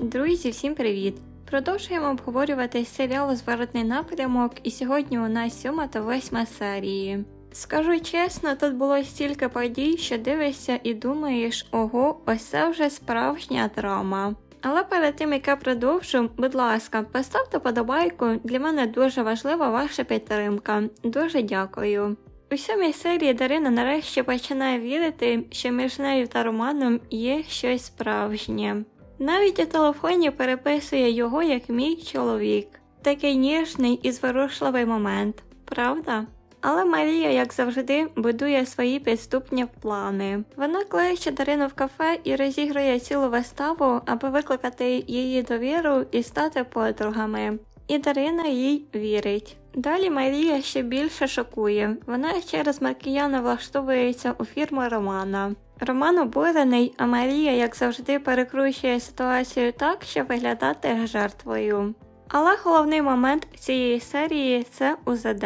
Друзі, всім привіт! Продовжуємо обговорювати серіал Зворотний напрямок, і сьогодні у нас сьома та восьма серії. Скажу чесно, тут було стільки подій, що дивишся і думаєш, ого, ось це вже справжня драма. Але перед тим як я продовжу, будь ласка, поставте подобайку, для мене дуже важлива ваша підтримка. Дуже дякую. У сьомій серії Дарина нарешті починає вірити, що між нею та Романом є щось справжнє. Навіть у телефоні переписує його як мій чоловік. Такий ніжний і зворушливий момент, правда? Але Марія, як завжди, будує свої підступні плани. Вона кличе Дарину в кафе і розігрує цілу виставу, аби викликати її довіру і стати подругами. І Дарина їй вірить. Далі Марія ще більше шокує. Вона через Маркіяна влаштовується у фірму Романа. Роман обурений, а Марія, як завжди, перекручує ситуацію так, щоб виглядати жертвою. Але головний момент цієї серії це УЗД.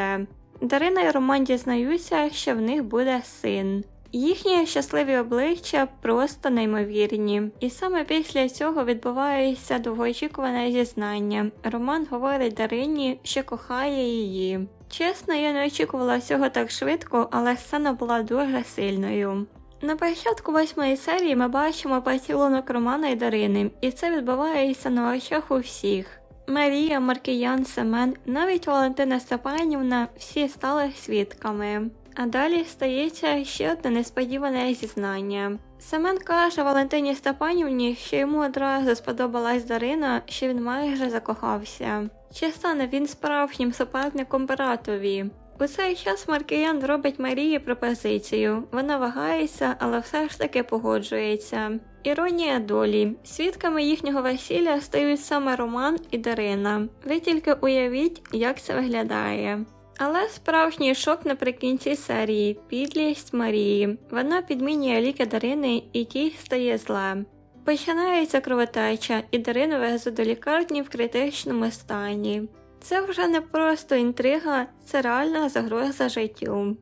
Дарина і Роман дізнаються, що в них буде син. Їхні щасливі обличчя просто неймовірні, і саме після цього відбувається довгоочікуване зізнання. Роман говорить Дарині, що кохає її. Чесно, я не очікувала цього так швидко, але сцена була дуже сильною. На початку восьмої серії ми бачимо поцілунок Романа і Дарини, і це відбувається на очах у всіх. Марія, Маркіян, Семен, навіть Валентина Степанівна всі стали свідками. А далі стається ще одне несподіване зізнання. Семен каже Валентині Степанівні, що йому одразу сподобалась Дарина, що він майже закохався. Чи стане він справжнім суперником братові? У цей час Маркіян робить Марії пропозицію. Вона вагається, але все ж таки погоджується. Іронія долі. Свідками їхнього весілля стають саме Роман і Дарина. Ви тільки уявіть, як це виглядає. Але справжній шок наприкінці серії підлість Марії. Вона підмінює ліки Дарини і тій стає зле. Починається кровотеча, і Дарину везуть до лікарні в критичному стані. Це вже не просто інтрига, це реальна загроза життю.